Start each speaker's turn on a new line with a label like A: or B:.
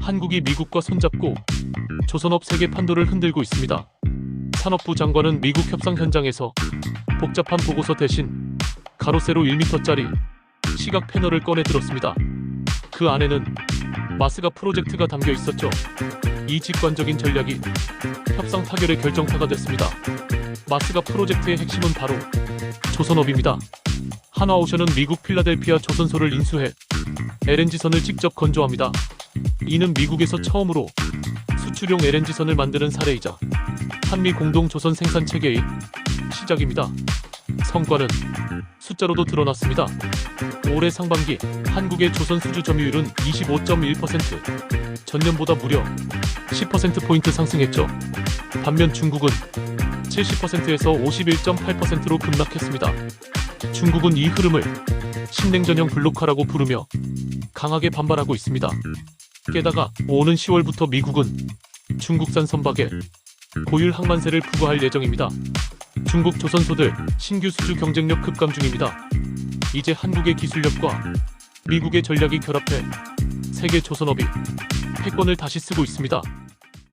A: 한국이 미국과 손잡고 조선업 세계 판도를 흔들고 있습니다. 산업부 장관은 미국 협상 현장에서 복잡한 보고서 대신 가로 세로 1m짜리 시각 패널을 꺼내 들었습니다. 그 안에는 마스가 프로젝트가 담겨 있었죠. 이 직관적인 전략이 협상 타결의 결정타가 됐습니다. 마스가 프로젝트의 핵심은 바로 조선업입니다. 한화오션은 미국 필라델피아 조선소를 인수해 LNG선을 직접 건조합니다. 이는 미국에서 처음으로 수출용 LNG선을 만드는 사례이자 한미 공동 조선 생산 체계의 시작입니다. 성과는 숫자로도 드러났습니다. 올해 상반기 한국의 조선 수주 점유율은 25.1%, 전년보다 무려 10%포인트 상승했죠. 반면 중국은 70%에서 51.8%로 급락했습니다. 중국은 이 흐름을 신냉전형 블록화라고 부르며 강하게 반발하고 있습니다. 게다가 오는 10월부터 미국은 중국산 선박에 고율 항만세를 부과할 예정입니다. 중국 조선소들 신규 수주 경쟁력 급감 중입니다. 이제 한국의 기술력과 미국의 전략이 결합해 세계 조선업이 패권을 다시 쓰고 있습니다.